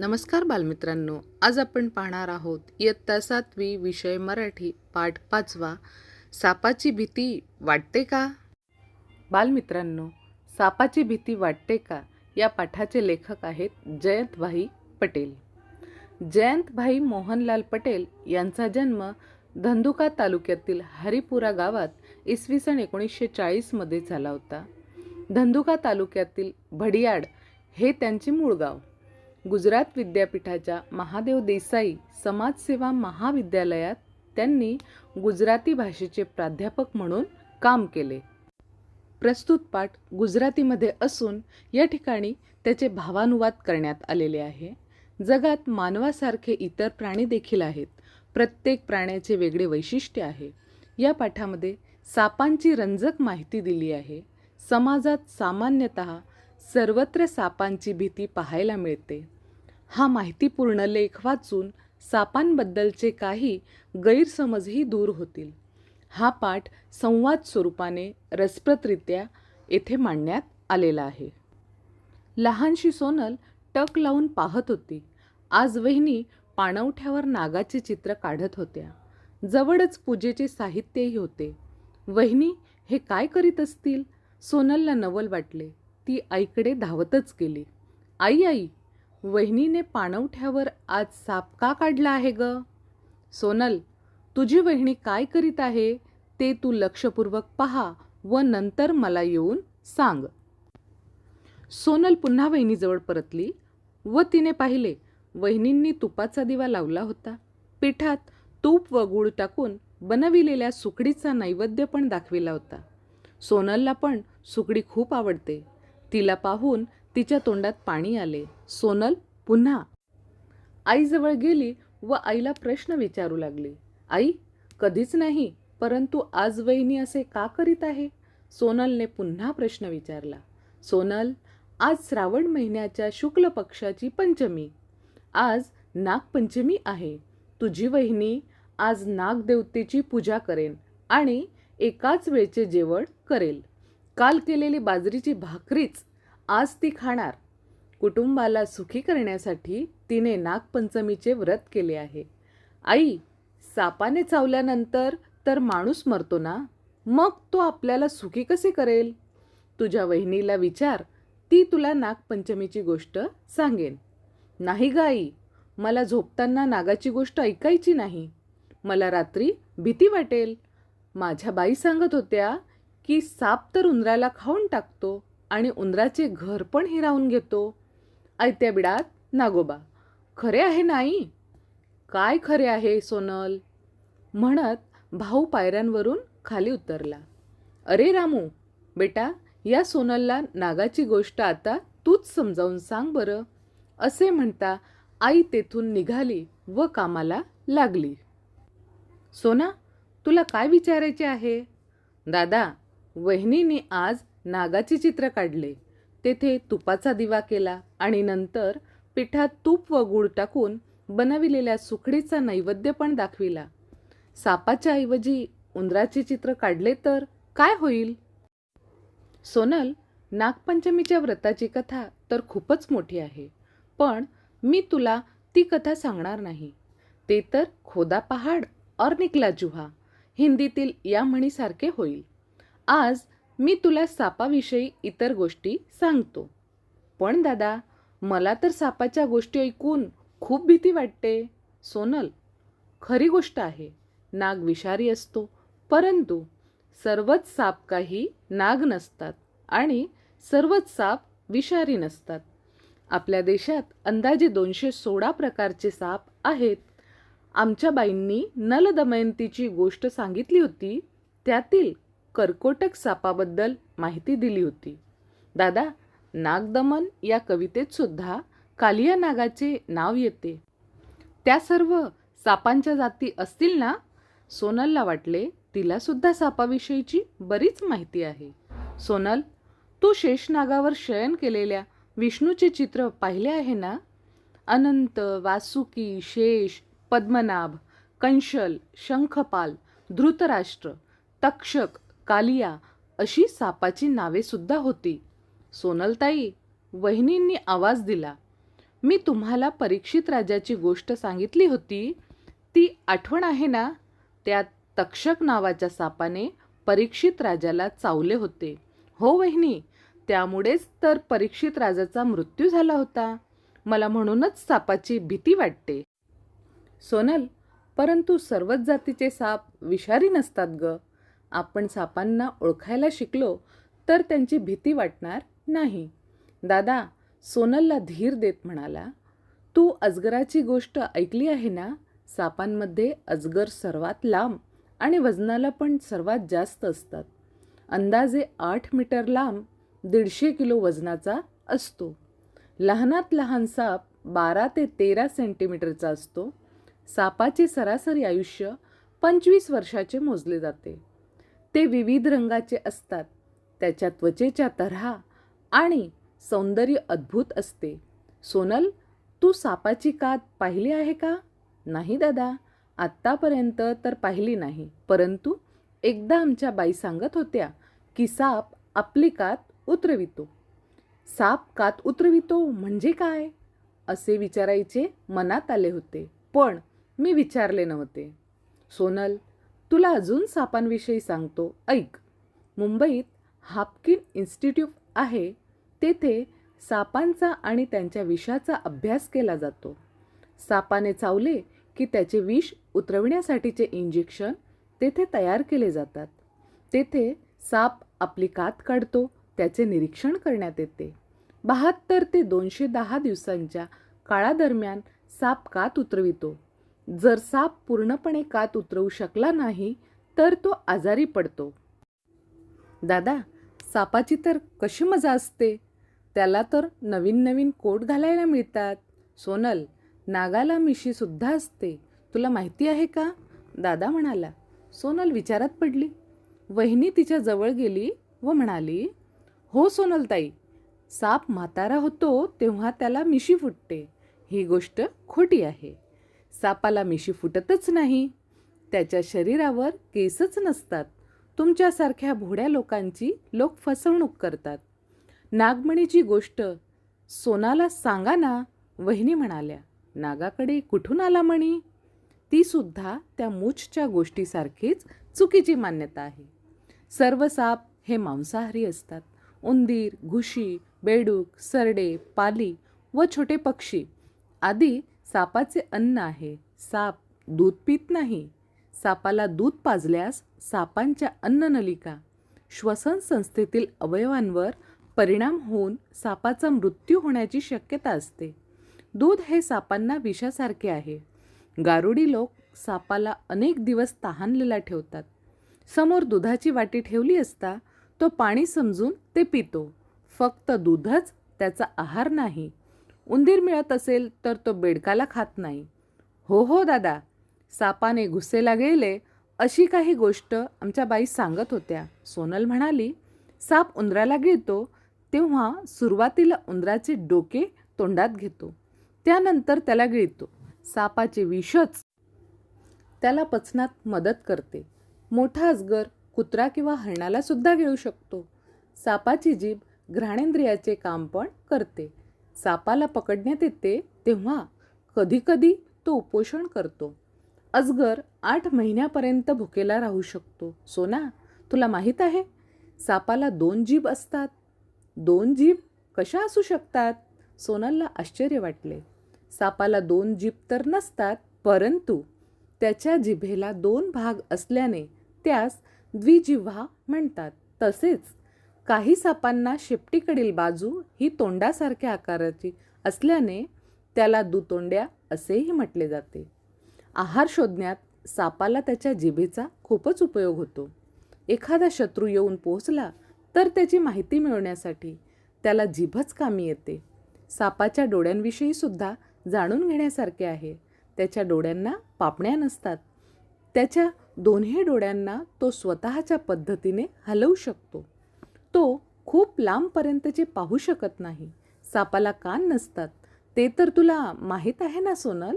नमस्कार बालमित्रांनो आज आपण पाहणार आहोत इयत्ता सातवी विषय मराठी पाठ पाचवा. सापाची भीती वाटते का? बालमित्रांनो सापाची भीती वाटते का? या पाठाचे लेखक आहेत जयंतभाई पटेल. जयंतभाई मोहनलाल पटेल यांचा जन्म धंदुका तालुक्यातील हरिपुरा गावात इसवी सन एकोणीसशे चाळीसमध्ये झाला होता. धंदुका तालुक्यातील भडियाड हे त्यांचे मूळ गाव. गुजरात विद्यापीठाच्या महादेव देसाई समाजसेवा महाविद्यालयात त्यांनी गुजराती भाषेचे प्राध्यापक म्हणून काम केले. प्रस्तुत पाठ गुजरातीमध्ये असून या ठिकाणी त्याचे भावानुवाद करण्यात आलेले आहे. जगात मानवासारखे इतर प्राणी देखील आहेत. प्रत्येक प्राण्याचे वेगळे वैशिष्ट्य आहे. या पाठामध्ये सापांची रंजक माहिती दिली आहे. समाजात सामान्यतः सर्वत्र सापांची भीती पाहायला मिळते. हा माहितीपूर्ण लेख वाचून सापांबद्दलचे काही गैरसमजही दूर होतील. हा पाठ संवाद स्वरूपाने रसप्रदरित्या येथे मांडण्यात आलेला आहे. लहानशी सोनल टक लावून पाहत होती. आज वहिनी पाणवठ्यावर नागाचे चित्र काढत होत्या. जवळच पूजेचे साहित्यही होते. वहिनी हे काय करीत असतील? सोनलला नवल वाटले. ती आईकडे धावतच गेली. आई आई वहिनीने पाणवठ्यावर आज साप का काढला आहे ग? सोनल तुझी वहिनी काय करीत आहे ते तू लक्षपूर्वक पहा व नंतर मला येऊन सांग. सोनल पुन्हा वहिनीजवळ परतली व तिने पाहिले वहिनींनी तुपाचा दिवा लावला होता. पिठात तूप व गूळ टाकून बनविलेल्या सुकडीचा नैवेद्य पण दाखविला होता. सोनलला पण सुकडी खूप आवडते. तिला पाहून तिच्या तोंडात पाणी आले. सोनल पुन्हा. आईजवळ गेली व आईला प्रश्न विचारू लागली. आई कधीच नाही परंतु आज वहिनी असे का करीत आहे? सोनलने पुन्हा प्रश्न विचारला. सोनल आज श्रावण महिन्याच्या शुक्ल पक्षाची पंचमी. आज नागपंचमी आहे. तुझी वहिनी आज नागदेवतेची पूजा करेन आणि एकाच वेळचे जेवण करेल. काल केलेली बाजरीची भाकरीच आज ती खाणार. कुटुंबाला सुखी करण्यासाठी तिने नागपंचमीचे व्रत केले आहे. आई सापाने चावल्यानंतर तर माणूस मरतो ना? मग तो आपल्याला सुखी कसे करेल? तुझ्या वहिनीला विचार ती तुला नागपंचमीची गोष्ट सांगेन. नाही ग आई मला झोपताना नागाची गोष्ट ऐकायची नाही. मला रात्री भीती वाटेल. माझ्या बाई सांगत होत्या की साप तर उंदराला खाऊन टाकतो. आणि उंदराचे घर पण हिरावून घेतो. आयत्या बिडात नागोबा खरे आहे नाही? काय खरे आहे सोनल? म्हणत भाऊ पायऱ्यांवरून खाली उतरला. अरे रामू बेटा या सोनलला नागाची गोष्ट आता तूच समजावून सांग बरं. असे म्हणता आई तेथून निघाली व कामाला लागली. सोना तुला काय विचारायचे आहे? दादा वहिनीने आज नागाचे चित्र काढले. तेथे तुपाचा दिवा केला आणि नंतर पिठात तूप व गूळ टाकून बनविलेल्या सुखडीचा नैवेद्य पण दाखविला. सापाच्या ऐवजी उंदराचे चित्र काढले तर काय होईल? सोनल नागपंचमीच्या व्रताची कथा तर खूपच मोठी आहे. पण मी तुला ती कथा सांगणार नाही. ते तर खोदा पहाड और निकला जुहा. हिंदीतील या म्हणीसारखे होईल. आज मी तुला सापाविषयी इतर गोष्टी सांगतो. पण दादा मला तर सापाच्या गोष्टी ऐकून खूप भीती वाटते. सोनल खरी गोष्ट आहे नाग विषारी असतो. परंतु सर्वच साप काही नाग नसतात आणि सर्वच साप विषारी नसतात. आपल्या देशात अंदाजे दोनशे सोळा प्रकारचे साप आहेत. आमच्या बाईंनी नलदमयंतीची गोष्ट सांगितली होती त्यातील कर्कोटक सापाबद्दल माहिती दिली होती. दादा नागदमन या कवितेत सुद्धा कालिया नागाचे नाव येते. त्या सर्व सापांच्या जाती असतील ना? सोनलला वाटले तिला सुद्धा सापाविषयीची बरीच माहिती आहे. सोनल तू शेषनागावर शयन केलेल्या विष्णूचे चित्र पाहिले आहे ना? अनंत वासुकी शेष पद्मनाभ कंशल शंखपाल धृतराष्ट्र तक्षक कालिया अशी सापाची नावे सुद्धा होती. सोनलताई वहिनींनी आवाज दिला मी तुम्हाला परीक्षित राजाची गोष्ट सांगितली होती. ती आठवण आहे ना? त्यात तक्षक नावाच्या सापाने परीक्षित राजाला चावले होते. हो वहिनी त्यामुळेच तर परीक्षित राजाचा मृत्यू झाला होता. मला म्हणूनच सापाची भीती वाटते. सोनल परंतु सर्वच जातीचे साप विषारी नसतात ग. आपण सापांना ओळखायला शिकलो तर त्यांची भीती वाटणार नाही. दादा सोनलला धीर देत म्हणाला तू अजगराची गोष्ट ऐकली आहे ना? सापांमध्ये अजगर सर्वात लांब आणि वजनाला पण सर्वात जास्त असतात. अंदाजे आठ मीटर लांब दीडशे किलो वजनाचा असतो. लहानात लहान साप बारा ते तेरा सेंटीमीटरचा असतो. सापाचे सरासरी आयुष्य पंचवीस वर्षाचे मोजले जाते. ते विविध रंगाचे असतात. त्याच्या त्वचेच्या तऱ्हा आणि सौंदर्य अद्भुत असते. सोनल तू सापाची कात पाहिली आहे का? नाही दादा आत्तापर्यंत तर पाहिली नाही. परंतु एकदा आमच्या बाई सांगत होत्या की साप आपली कात उतरवितो. साप कात उतरवितो म्हणजे काय? असे विचारायचे मनात आले होते पण मी विचारले नव्हते. सोनल तुला अजून सापांविषयी सांगतो. ऐक. मुंबईत हापकिन इन्स्टिट्यूट आहे. तेथे सापांचा आणि त्यांच्या विषाचा अभ्यास केला जातो. सापाने चावले की त्याचे विष उतरविण्यासाठीचे इंजेक्शन तेथे तयार केले जातात. तेथे साप आपली कात काढतो त्याचे निरीक्षण करण्यात येते. बहात्तर ते दोनशे दहा दिवसांच्या काळादरम्यान साप कात उतरवितो. जर साप पूर्णपणे कात उतरवू शकला नाही तर तो आजारी पडतो. दादा सापाची तर कशी मजा असते? त्याला तर नवीन नवीन कोट घालायला मिळतात. सोनल नागाला मिशीसुद्धा असते. तुला माहिती आहे का? दादा म्हणाला. सोनल विचारात पडली. वहिनी तिच्या जवळ गेली व म्हणाली हो सोनलताई साप म्हातारा होतो तेव्हा त्याला मिशी फुटते. ही गोष्ट खोटी आहे. सापाला मिशी फुटतच नाही. त्याच्या शरीरावर केसच नसतात. तुमच्यासारख्या भोड्या लोकांची लोक फसवणूक करतात. नागमणीची गोष्ट सोनाला सांगा ना वहिनी म्हणाल्या. नागाकडे कुठून आला मणी? तीसुद्धा त्या मूछच्या गोष्टीसारखीच चुकीची मान्यता आहे. सर्व साप हे मांसाहारी असतात. उंदीर घुशी बेडूक सरडे पाली व छोटे पक्षी आदी सापाचे अन्न आहे. साप दूध पित नाही. सापाला दूध पाजल्यास सापांच्या अन्ननलिका श्वसन संस्थेतील अवयवांवर परिणाम होऊन सापाचा मृत्यू होण्याची शक्यता असते. दूध हे सापांना विषासारखे आहे. गारुडी लोक सापाला अनेक दिवस तहानलेला ठेवतात. समोर दुधाची वाटी ठेवली असता तो पाणी समजून ते पितो. फक्त दूधच त्याचा आहार नाही. उंदीर मिळत असेल तर तो बेडकाला खात नाही. हो हो दादा. सापाने घुसेला गेले अशी काही गोष्ट आमच्या बाई सांगत होत्या. सोनल म्हणाली साप उंदराला गिळतो तेव्हा सुरुवातीला उंदराचे डोके तोंडात घेतो. त्यानंतर त्याला गिळतो. सापाचे विषच त्याला पचनात मदत करते. मोठा अजगर कुत्रा किंवा हरणाला सुद्धा गिळू शकतो. सापाची जीभ घ्राणेंद्रियाचे काम पण करते. सापाला पकडण्यात येते तेव्हा कधीकधी तो उपोषण करतो. अजगर आठ महिन्यापर्यंत भुकेला राहू शकतो. सोना तुला माहीत आहे? सापाला दोन जीभ असतात. दोन जीभ कशा असू शकतात? सोनलला आश्चर्य वाटले. सापाला दोन जीभ तर नसतात परंतु त्याच्या जिभेला दोन भाग असल्याने त्यास द्विजिव्हा म्हणतात. तसेच काही सापांना शेपटीकडील बाजू ही तोंडासारख्या आकाराची असल्याने त्याला दुतोंड्या असेही म्हटले जाते. आहार शोधण्यात सापाला त्याच्या जिभेचा खूपच उपयोग होतो. एखादा शत्रू येऊन पोहोचला तर त्याची माहिती मिळवण्यासाठी त्याला जिभच कामी येते. सापाच्या डोळ्यांविषयी सुद्धा जाणून घेण्यासारखे आहे. त्याच्या डोळ्यांना पापण्या नसतात. त्याच्या दोन्ही डोळ्यांना तो स्वतःच्या पद्धतीने हलवू शकतो. तो खूप लांबपर्यंतचे पाहू शकत नाही. सापाला कान नसतात. ते तर तुला माहीत आहे ना सोनल?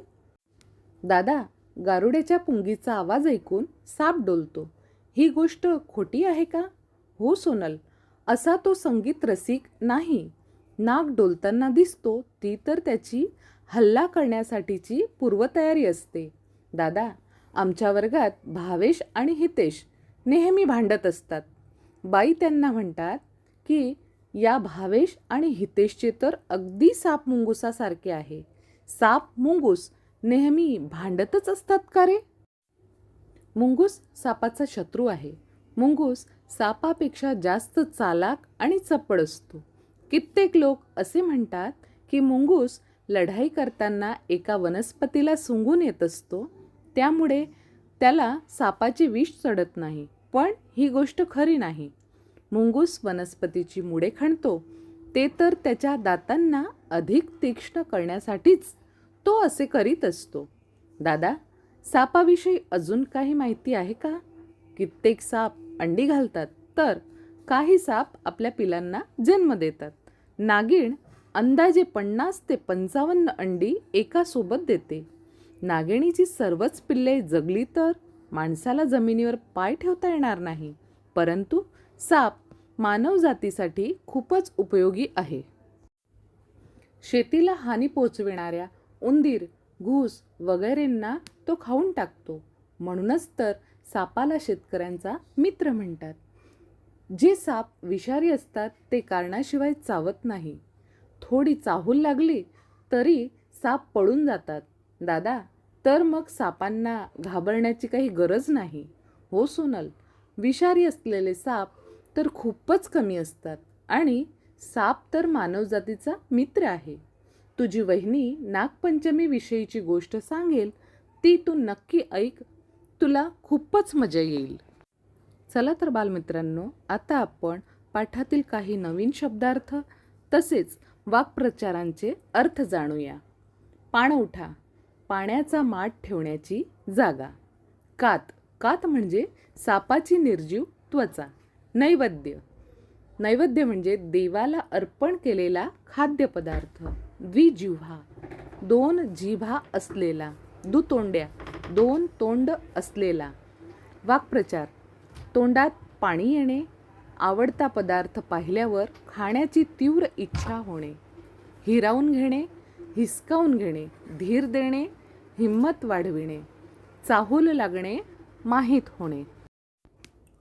दादा गारुड्याच्या पुंगीचा आवाज ऐकून साप डोलतो. ही गोष्ट खोटी आहे का? हो सोनल. असा तो संगीत रसिक नाही. नाक डोलताना दिसतो ती तर त्याची हल्ला करण्यासाठीची पूर्वतयारी असते. दादा आमच्या वर्गात भावेश आणि हितेश नेहमी भांडत असतात. बाई त्यांना म्हणतात की या भावेश आणि हितेशचे तर अगदी साप मुंगुसासारखे आहे. साप मुंगूस नेहमी भांडतच असतात का रे? मुंगूस सापाचा शत्रू आहे. मुंगूस सापापेक्षा जास्त चालाक आणि चपळ असतो. कित्येक लोक असे म्हणतात की मुंगूस लढाई करताना एका वनस्पतीला सुंगून येत असतो. त्यामुळे त्याला सापाचे विष चढत नाही. पण ही गोष्ट खरी नाही. मुंगूस वनस्पतीची मुळे खणतो. ते तर त्याच्या दातांना अधिक तीक्ष्ण करण्यासाठीच तो असे करीत असतो. दादा सापाविषयी अजून काही माहिती आहे का? कित्येक साप अंडी घालतात तर काही साप आपल्या पिलांना जन्म देतात. नागिण अंदाजे पन्नास ते पंचावन्न अंडी एकासोबत देते. नागिणीची सर्वच पिल्ले जगली तर माणसाला जमिनीवर पाय ठेवता येणार नाही. परंतु साप मानवजातीसाठी खूपच उपयोगी आहे. शेतीला हानी पोचविणाऱ्या उंदीर घूस वगैरेंना तो खाऊन टाकतो. म्हणूनच तर सापाला शेतकऱ्यांचा मित्र म्हणतात. जे साप विषारी असतात ते कारणाशिवाय चावत नाही. थोडी चाहूल लागली तरी साप पळून जातात. दादा तर मग सापांना घाबरण्याची काही गरज नाही. हो सोनल विषारी असलेले साप तर खूपच कमी असतात आणि साप तर मानवजातीचा मित्र आहे. तुझी वहिनी नागपंचमीविषयीची गोष्ट सांगेल ती तू नक्की ऐक तुला खूपच मजा येईल. चला तर बालमित्रांनो आता आपण पाठातील काही नवीन शब्दार्थ तसेच वाक्प्रचारांचे अर्थ जाणूया. पाणवठा पाण्याचा माठ ठेवण्याची जागा. कात. कात म्हणजे सापाची निर्जीव त्वचा. नैवेद्य. नैवेद्य म्हणजे देवाला अर्पण केलेला खाद्यपदार्थ. द्विजिव्हा. दोन जिव्हा असलेला. दुतोंड्या. दोन तोंड असलेला. वाक्प्रचार. तोंडात पाणी येणे. आवडता पदार्थ पाहिल्यावर खाण्याची तीव्र इच्छा होणे. हिरावून घेणे. हिसकावून घेणे धीर देणे हिंमत वाढविणे चाहूल लागणे माहीत होणे.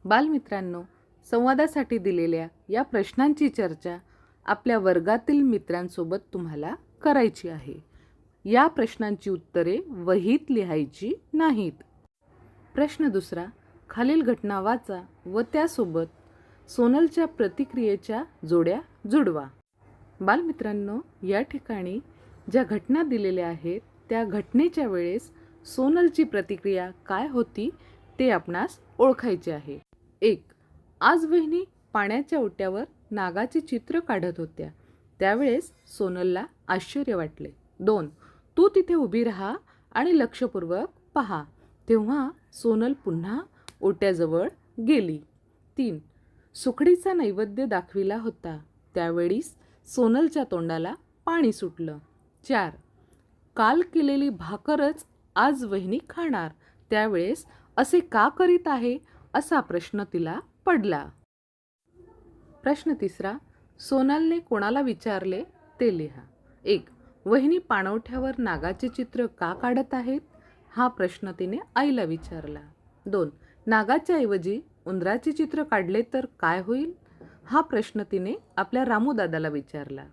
बालमित्रांनो संवादासाठी दिलेल्या या प्रश्नांची चर्चा आपल्या वर्गातील मित्रांसोबत तुम्हाला करायची आहे. या प्रश्नांची उत्तरे वहीत लिहायची नाहीत. प्रश्न दुसरा खालील घटना वाचा व त्यासोबत सोनलच्या प्रतिक्रियेच्या जोड्या जुडवा. बालमित्रांनो या ठिकाणी ज्या घटना दिलेल्या आहेत त्या घटनेच्या वेळेस सोनलची प्रतिक्रिया काय होती ते आपणास ओळखायचे आहे. एक आज वहिनी पाण्याच्या ओट्यावर नागाचे चित्र काढत होत्या. त्यावेळेस सोनलला आश्चर्य वाटले. दोन तू तिथे उभी राहा आणि लक्षपूर्वक पहा. तेव्हा सोनल पुन्हा ओट्याजवळ गेली. तीन सुखडीचा नैवेद्य दाखविला होता. त्यावेळीस सोनलच्या तोंडाला पाणी सुटलं. चार. काल केलेली भाकरच आज वहिनी खाणार त्यावेळेस असे का करीत आहे? असा प्रश्न तिला पडला. प्रश्न तिसरा सोनालने कोणाला विचारले ते लिहा. एक वहिनी पाणवठ्यावर नागाचे चित्र का काढत आहेत? हा प्रश्न तिने आईला विचारला. दोन नागाच्या ऐवजी उंदराचे चित्र काढले तर काय होईल? हा प्रश्न तिने आपल्या रामूदादाला विचारला.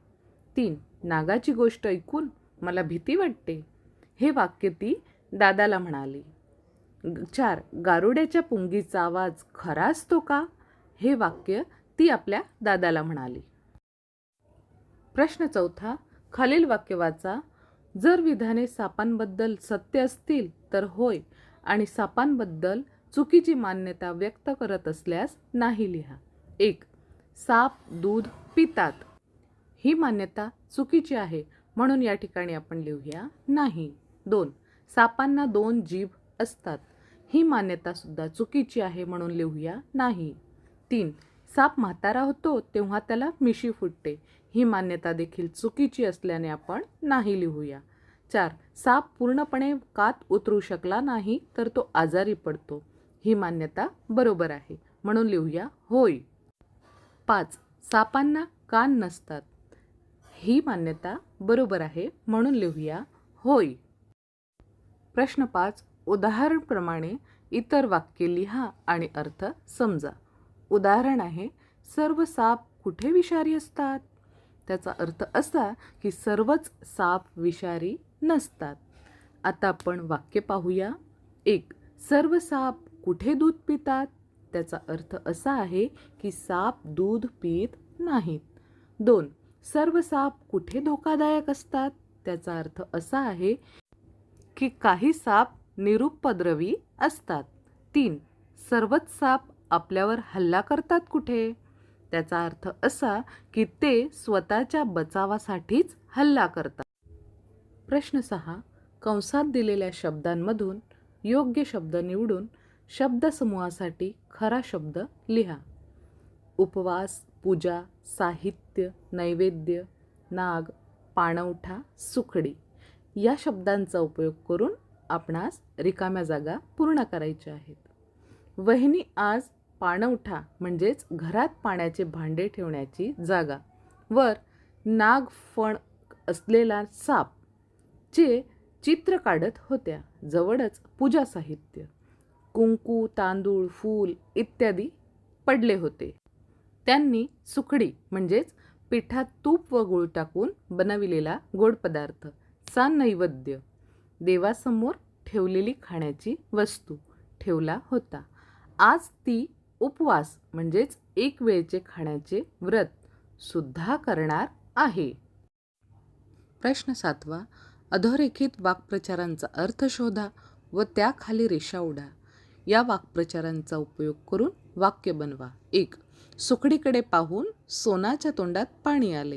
तीन नागाची गोष्ट ऐकून मला भीती वाटते. हे वाक्य ती दादाला म्हणाली. चार गारुड्याच्या पुंगीचा आवाज खरा असतो का? हे वाक्य ती आपल्या दादाला म्हणाली. प्रश्न चौथा खालील वाक्य वाचा. जर विधाने सापांबद्दल सत्य असतील तर होय आणि सापांबद्दल चुकीची मान्यता व्यक्त करत असल्यास नाही लिहा. एक साप दूध पितात. ही मान्यता चुकीची आहे म्हणून या ठिकाणी आपण लिहूया नाही. दोन. सापांना दोन जीभ असतात. ही मान्यता सुद्धा चुकीची आहे म्हणून लिहूया नाही. तीन. साप म्हातारा होतो तेव्हा त्याला मिशी फुटते. ही मान्यता देखील चुकीची असल्याने आपण नाही लिहूया. चार. साप पूर्णपणे कात उतरू शकला नाही तर तो आजारी पडतो. ही मान्यता बरोबर आहे म्हणून लिहूया होय. पाच. सापांना कान नसतात. ही मान्यता बरोबर आहे म्हणून लिहूया. होय. प्रश्न पाच. उदाहरणप्रमाणे इतर वाक्य लिहा आणि अर्थ समजा. उदाहरण आहे सर्व साप कुठे विषारी असतात? त्याचा अर्थ असा की सर्वच साप विषारी नसतात. आता आपण वाक्य पाहूया. एक सर्व साप कुठे दूध पितात? त्याचा अर्थ असा आहे की साप दूध पित नाहीत. दोन सर्व साप कुठे धोकादायक असतात? त्याचा अर्थ असा आहे की काही साप निरुपद्रवी असतात. तीन सर्वच साप आपल्यावर हल्ला करतात कुठे? त्याचा अर्थ असा की ते स्वतःच्या बचावासाठीच हल्ला करतात. प्रश्न सहा कंसात दिलेल्या शब्दांमधून योग्य शब्द निवडून शब्दसमूहासाठी खरा शब्द लिहा. उपवास पूजा साहित्य नैवेद्य नाग पाणवठा सुखडी या शब्दांचा उपयोग करून आपणास रिकाम्या जागा पूर्ण करायच्या आहेत. वहिनी आज पाणवठा म्हणजेच घरात पाण्याचे भांडे ठेवण्याची जागा. वर नाग फण असलेला साप चे चित्र काढत होत्या. जवळच पूजा साहित्य कुंकू तांदूळ फूल इत्यादी पडले होते. त्यांनी सुखडी म्हणजेच पिठात तूप व गुळ टाकून बनविलेला गोड पदार्थ चा नैवेद्य. देवासमोर ठेवलेली खाण्याची वस्तू ठेवला होता. आज ती उपवास म्हणजेच एक वेळचे खाण्याचे व्रत सुद्धा करणार आहे. प्रश्न सातवा. अधोरेखित वाक्प्रचारांचा अर्थ शोधा व त्याखाली रेषा उडा या वाक्प्रचारांचा उपयोग करून वाक्य बनवा. एक सुकडीकडे पाहून सोनाच्या तोंडात पाणी आले.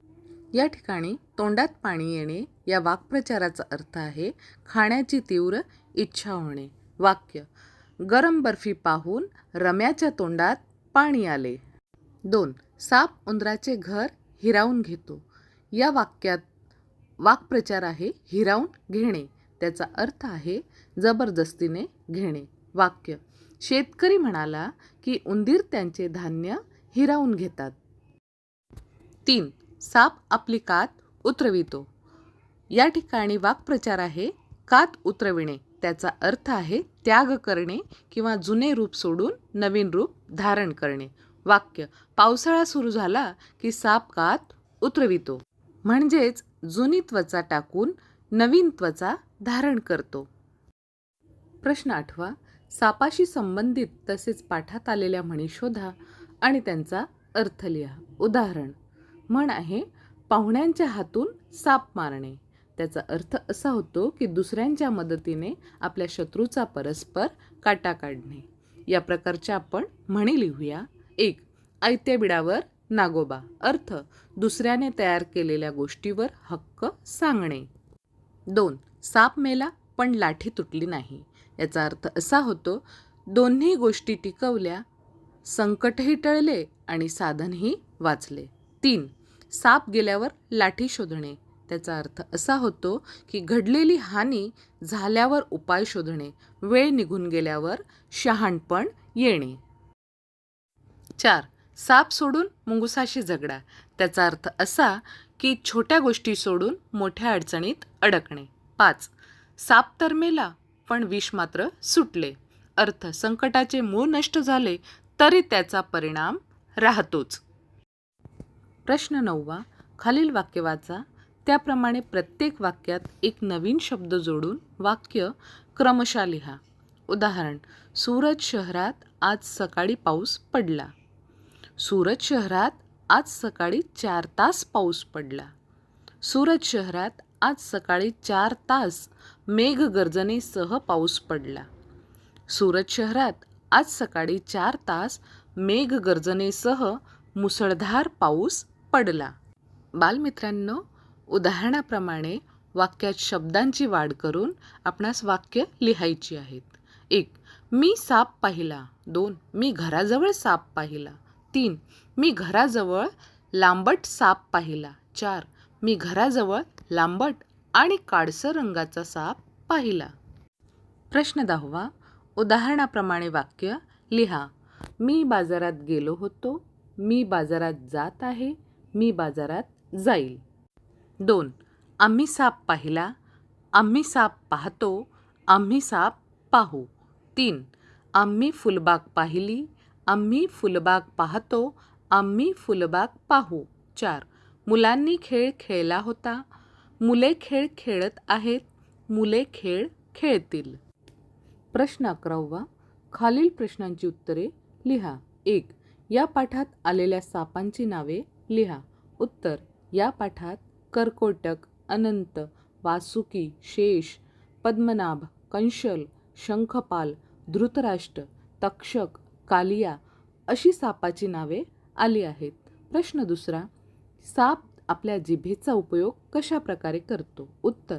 या ठिकाणी तोंडात पाणी येणे या वाक्प्रचाराचा अर्थ आहे खाण्याची तीव्र इच्छा होणे. वाक्य गरम बर्फी पाहून रम्याच्या तोंडात पाणी आले. दोन साप उंदराचे घर हिरावून घेतो. या वाक्यात वाक्प्रचार आहे हिरावून घेणे. त्याचा अर्थ आहे जबरदस्तीने घेणे. वाक्य शेतकरी म्हणाला की उंदीर त्यांचे धान्य हिरावून घेतात. तीन. साप आपली कात उतरवितो. या ठिकाणी वाक्प्रचार आहे कात उतरविणे. त्याचा अर्थ आहे त्याग करणे किंवा जुने रूप सोडून नवीन रूप धारण करणे. वाक्य. पावसाळा सुरू झाला की साप कात उतरवितो. म्हणजेच जुनी त्वचा टाकून नवीन त्वचा धारण करतो. प्रश्न आठवा. सापाशी संबंधित तसेच पाठात आलेल्या म्हणी शोधा. आणि त्यांचा अर्थ लिहा. उदाहरण म्हण आहे पाहुण्यांच्या हातून साप मारणे. त्याचा अर्थ असा होतो की दुसऱ्यांच्या मदतीने आपल्या शत्रूचा परस्पर काटा काढणे. या प्रकारच्या आपण म्हणी लिहूया. एक ऐत्या बिडावर नागोबा. अर्थ दुसऱ्याने तयार केलेल्या गोष्टीवर हक्क सांगणे. दोन साप मेला पण लाठी तुटली नाही. याचा अर्थ असा होतो दोन्ही गोष्टी टिकवल्या संकटही टळले आणि साधनही वाचले. तीन साप गेल्यावर लाठी शोधणे. त्याचा अर्थ असा होतो की घडलेली हानी झाल्यावर उपाय शोधणे. वेळ निघून गेल्यावर शहाणपण येणे. चार साप सोडून मुंगुसाशी झगडा. त्याचा अर्थ असा की छोट्या गोष्टी सोडून मोठ्या अडचणीत अडकणे. पाच साप तर मेला पण विष मात्र सुटले. अर्थ संकटाचे मूळ नष्ट झाले तरी त्याचा परिणाम राहतोच. प्रश्न नववा खालील वाक्य वाचा. त्याप्रमाणे प्रत्येक वाक्यात एक नवीन शब्द जोडून वाक्य क्रमशः लिहा. उदाहरण सूरत शहरात आज सकाळी पाऊस पडला. सूरत शहरात आज सकाळी चार तास पाऊस पडला. सूरत शहरात आज सकाळी चार तास मेघगर्जनेसह पाऊस पडला. सूरत शहरात आज सकाळी चार तास मेघगर्जनेसह मुसळधार पाऊस पडला. बालमित्रांनो उदाहरणाप्रमाणे वाक्यात शब्दांची वाढ करून आपणास वाक्य लिहायची आहेत. एक मी साप पाहिला. दोन मी घराजवळ साप पाहिला. तीन मी घराजवळ लांबट साप पाहिला. चार मी घराजवळ लांबट आणि काळसर रंगाचा साप पाहिला. प्रश्न दहावा उदाहरणाप्रमाणे वाक्य लिहा मी बाजारात गेलो होतो. मी बाजारात जात आहे. मी बाजारात जाईल. दोन आम्ही साप पाहिला. आम्ही साप पाहतो. आम्ही साप पाहू. तीन आम्ही फुलबाग पाहिली. आम्ही फुलबाग पाहतो. आम्ही फुलबाग पाहू. चार मुलांनी खेळ खेळला होता. मुले खेळ खेळत आहेत. मुले खेळ खेळतील. प्रश्न अकरावा. खालील प्रश्नांची उत्तरे लिहा. एक या पाठात आलेल्या सापांची नावे लिहा. उत्तर या पाठात कर्कोटक अनंत वासुकी शेष पद्मनाभ कंशल शंखपाल धृतराष्ट्र तक्षक कालिया अशी सापाची नावे आली आहेत. प्रश्न दुसरा साप आपल्या जिभेचा उपयोग कशा प्रकारे करतो? उत्तर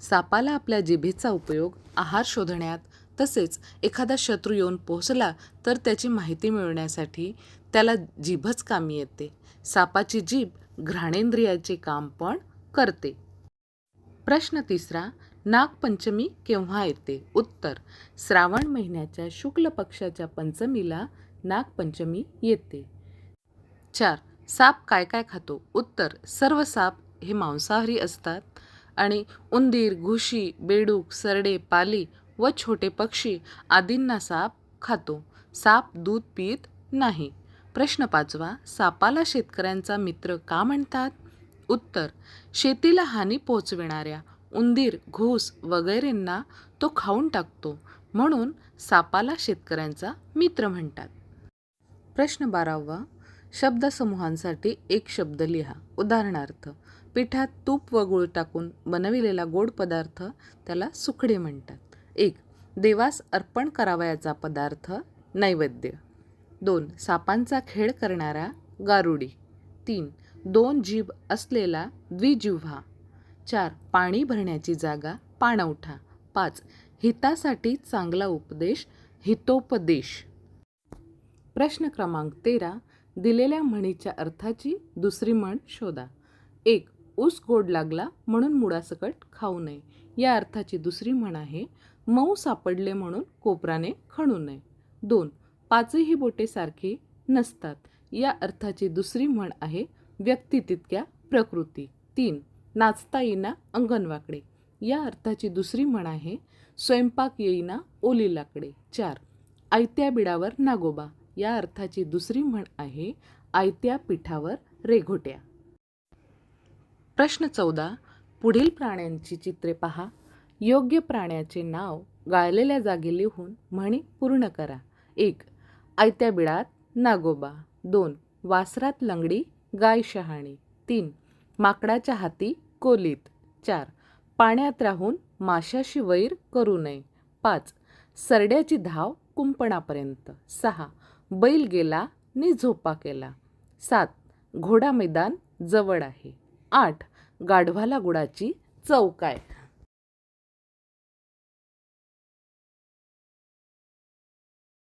सापाला आपल्या जिभेचा उपयोग आहार शोधण्यात तसेच एखादा शत्रू येऊन पोहोचला तर त्याची माहिती मिळवण्यासाठी त्याला जीभच कामी येते. सापाची जीभ घ्राणेंद्रियाचे काम पण करते. प्रश्न तिसरा नागपंचमी केव्हा येते? उत्तर श्रावण महिन्याच्या शुक्ल पक्षाच्या पंचमीला नागपंचमी येते. चार साप काय काय खातो? उत्तर सर्व साप हे मांसाहारी असतात. आणि उंदीर घुशी बेडूक सरडे पाली व छोटे पक्षी आदींना साप खातो. साप दूध पित नाही. प्रश्न पाचवा सापाला शेतकऱ्यांचा मित्र का म्हणतात? उत्तर शेतीला हानी पोहोचविणाऱ्या उंदीर घूस वगैरेंना तो खाऊन टाकतो. म्हणून सापाला शेतकऱ्यांचा मित्र म्हणतात. प्रश्न बारावा शब्दसमूहांसाठी एक शब्द लिहा. उदाहरणार्थ पिठात तूप व गूळ टाकून बनविलेला गोड पदार्थ त्याला सुखडे म्हणतात. एक देवास अर्पण करावयाचा पदार्थ नैवेद्य. दोन सापांचा खेळ करणारा गारुडी. तीन दोन जीभ असलेला द्विजिव्हा. चार पाणी भरण्याची जागा पाणवठा पाच हितासाठी चांगला उपदेश हितोपदेश. प्रश्न क्रमांक तेरा दिलेल्या म्हणीच्या अर्थाची दुसरी म्हण शोधा. एक ऊस गोड लागला म्हणून मुळासकट खाऊ नये. या अर्थाची दुसरी म्हण आहे मऊ सापडले म्हणून कोपराने खणू नये. दोन पाचही बोटे सारखी नसतात. या अर्थाची दुसरी म्हण आहे व्यक्ती तितक्या प्रकृती. तीन नाचता येईना अंगणवाकडे. या अर्थाची दुसरी म्हण आहे स्वयंपाक येईना ओली लाकडे चार आयत्या बिडावर नागोबा. या अर्थाची दुसरी म्हण आहे आयत्या पिठावर रेघोट्या. प्रश्न चौदा. पुढील प्राण्यांची चित्रे पहा. योग्य प्राण्याचे नाव गाळलेल्या जागी लिहून म्हणी पूर्ण करा. एक आयत्या बिळात नागोबा. दोन वासरात लंगडी गाय शहाणी. तीन माकडाच्या हाती कोलीत. चार पाण्यात राहून माशाशी वैर करू नये. पाच सरड्याची धाव कुंपणापर्यंत. सहा बैल गेला नि झोपा केला. सात घोडा मैदान जवळ आहे. आठ गाढवाला गुडाची चव काय?